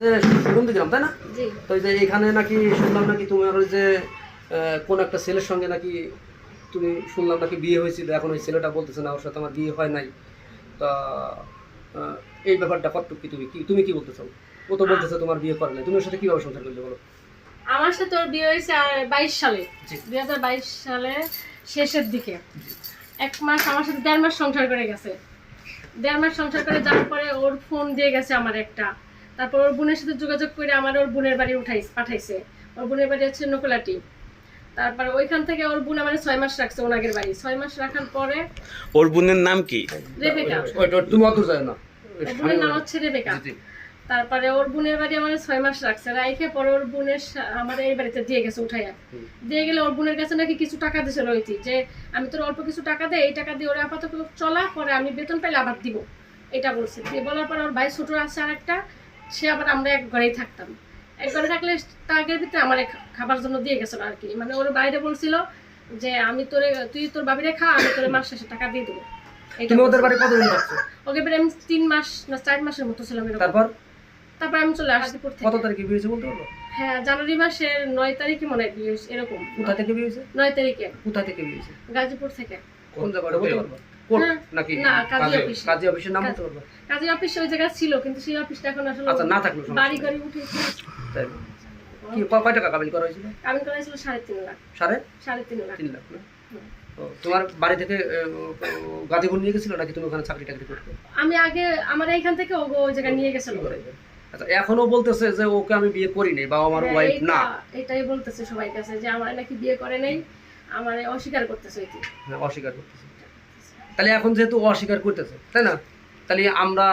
সুগন্ধি গ্রাম তাই না? তো যে এখানে নাকি শুনলাম নাকি তোমার যে কোন একটা ছেলের সঙ্গে নাকি তুমি শুনলাম নাকি বিয়ে হয়েছিল এখন ওই ছেলেটা বলতেছে না ওর সাথে আমার বিয়ে হয় নাই। তা এই ব্যাপারটা কতটুকু কি তুমি? কি তুমি কি বলতে চাও ও তো বলতেছে তোমার বিয়ে করে নাই। তুমি ওর সাথে কীভাবে সংসার করলে বলো? আমার সাথে ওর বিয়ে হয়েছে বাইশ সালে। দুই হাজার বাইশ সালে শেষের দিকে। এক মাস আমার সাথে দেড় মাস সংসার করে গেছে। দেড় মাস সংসার করে যাওয়ার পরে ওর ফোন দিয়ে গেছে আমার একটা। তারপর ওর বোনের সাথে যোগাযোগ করে আমার ওর বোনের বাড়ি উঠাই পাঠাইছে। ওর বোনের বাড়ি হচ্ছে নকলাটি। তারপর ওইখান থেকে ওর বোন আমার ছয় মাস রাখছে ওনাগের বাড়ি। ছয় মাস রাখার পরে ওর বোনের নাম কি? রেবেকা। ওই- ওই- তুমি অত যায় না। ওর বোনের নাম হচ্ছে রেবেকা। তারপরে ওর বোনের বাড়ি আমার ছয় মাস রাখছে। রাইখে পরে ওর বোনের আমার এই বাড়িতে দিয়ে গেছে উঠাইয়া। দিয়ে গেলে ওর বোনের কাছে নাকি কিছু টাকা দিছে রয়েছে যে আমি তোর অল্প কিছু টাকা দেয় এই টাকা দিয়ে ওরা আপাতত চলা পরে আমি বেতন পাইলে আবার দিব। এটা বলছে। দিয়ে বলার পর ওর ভাই ছোট আছে আর একটা সে আবার আমরা এক ঘরেই থাকতাম। এক ঘরে থাকলে তাগের ভিতরে আমার খাবার জন্য দিয়ে গেছিল আর কি। মানে ওর বাইরে বলছিল যে আমি তোরে তুই তোর বাবিরে খা আমি তোর মাস শেষে টাকা দিয়ে দেবো। তুমি ওদের বাড়ি কতদিন থাকছো? ওকে আমি তিন মাস না চার মাসের মতো ছিলাম এরকম। তারপর? তারপর আমি চলে আসছি পর কত তারিখে বিয়ে হয়েছে বলতে পারব হ্যাঁ জানুয়ারি মাসের নয় তারিখে মনে হয় বিয়ে হয়েছে, এরকম। কোথা থেকে বিয়ে হয়েছে? নয় তারিখে। কোথা থেকে বিয়ে হয়েছে? গাজীপুর থেকে। কোন জায়গাটা বলতে পারব? কোর্ট হ্যাঁ, নাকি না, কাজী অফিস। কাজী অফিসের নাম বলতে পারব কাজী অফিস ওই জায়গায় ছিল কিন্তু সেই অফিসটা এখন আসলে আচ্ছা না থাকল বাড়ি গাড়ি উঠেছে তাই কি কয় টাকা কাবিল করা হয়েছিল? আমি করেছিল সাড়ে তিন লাখ। সাড়ে? সাড়ে তিন লাখ। তিন লাখ না? তোমার বাড়ি থেকে গাজীপুর নিয়ে গেছিল নাকি তুমি ওখানে চাকরি টাকরি করতে? আমি আগে আমার এইখান থেকে ও ওই জায়গায় নিয়ে গেছিল। আচ্ছা এখনও বলতেছে যে ওকে আমি বিয়ে করি নাই বা আমার হ্যাঁ, ওয়াইফ না। এটাই বলতেছে সবাই কাছে যে আমার নাকি বিয়ে করে নাই আমার অস্বীকার করতেছে হ্যাঁ, অস্বীকার করতেছে। তাহলে এখন যেহেতু অস্বীকার করতেছে তাই না? তাহলে আমরা